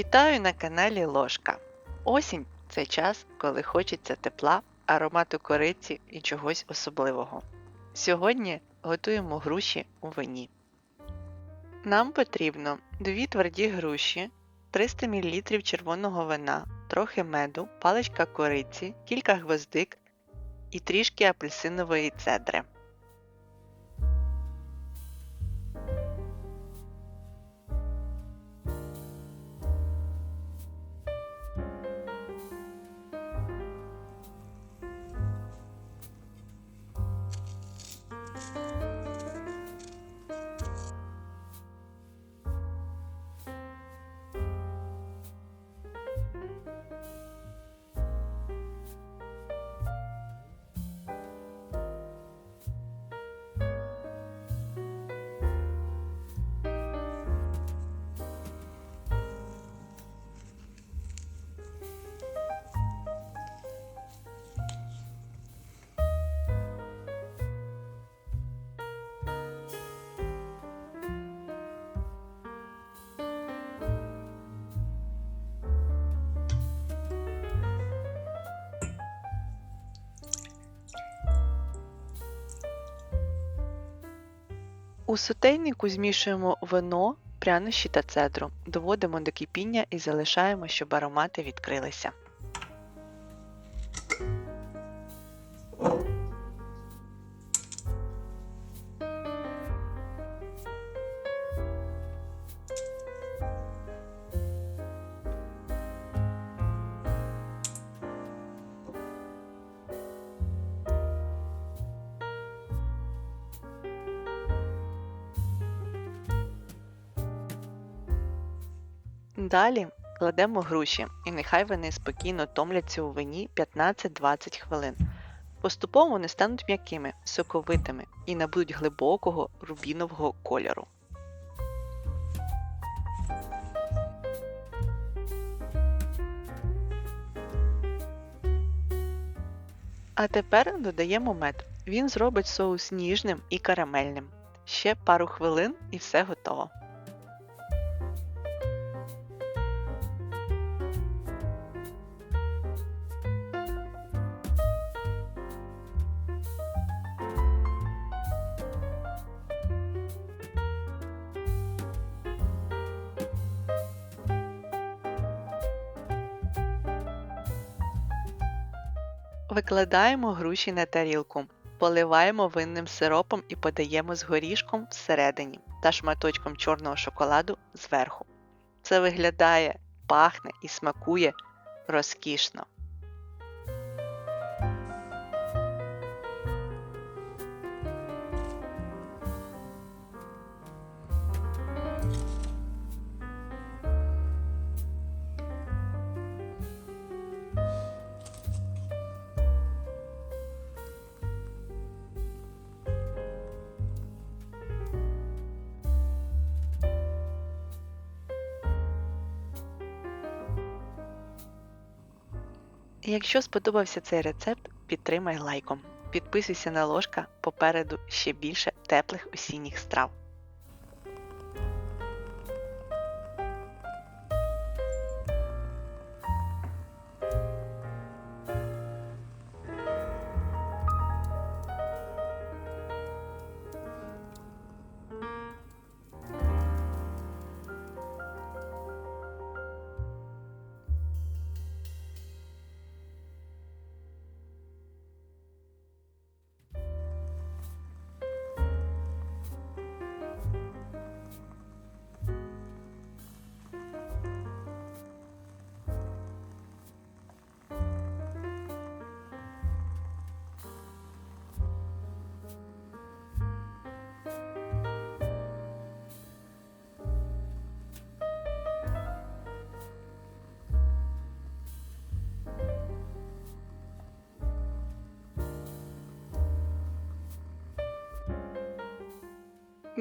Вітаю на каналі Ложка. Осінь це час, коли хочеться тепла, аромату кориці і чогось особливого. Сьогодні готуємо груші у вині. Нам потрібно 2 тверді груші, 300 мл червоного вина, трохи меду, паличка кориці, кілька гвоздик і трішки апельсинової цедри. У сотейнику змішуємо вино, прянощі та цедру, доводимо до кипіння і залишаємо, щоб аромати відкрилися. Далі кладемо груші, і нехай вони спокійно томляться у вині 15-20 хвилин. Поступово вони стануть м'якими, соковитими і набудуть глибокого рубінового кольору. А тепер додаємо мед. Він зробить соус ніжним і карамельним. Ще пару хвилин і все готово. Викладаємо груші на тарілку, поливаємо винним сиропом і подаємо з горішком всередині та шматочком чорного шоколаду зверху. Це виглядає, пахне і смакує розкішно. Якщо сподобався цей рецепт, підтримай лайком. Підписуйся на ложка попереду ще більше теплих осінніх страв.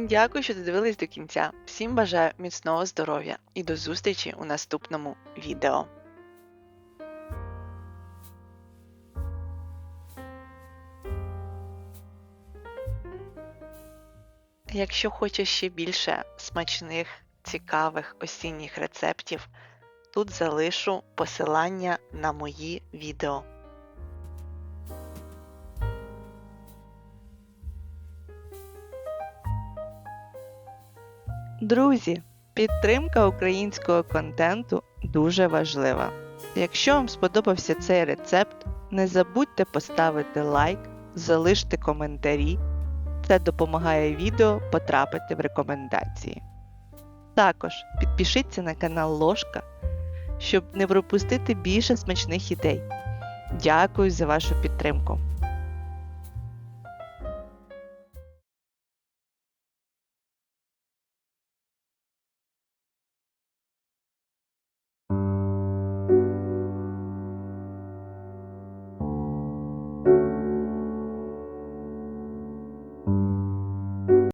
Дякую, що додивились до кінця. Всім бажаю міцного здоров'я і до зустрічі у наступному відео. Якщо хочеш ще більше смачних, цікавих осінніх рецептів, Тут залишу посилання на мої відео. Друзі, підтримка українського контенту дуже важлива. Якщо вам сподобався цей рецепт, не забудьте поставити лайк, залиште коментарі. Це допомагає відео потрапити в рекомендації. Також підпишіться на канал Ложка, щоб не пропустити більше смачних ідей. Дякую за вашу підтримку.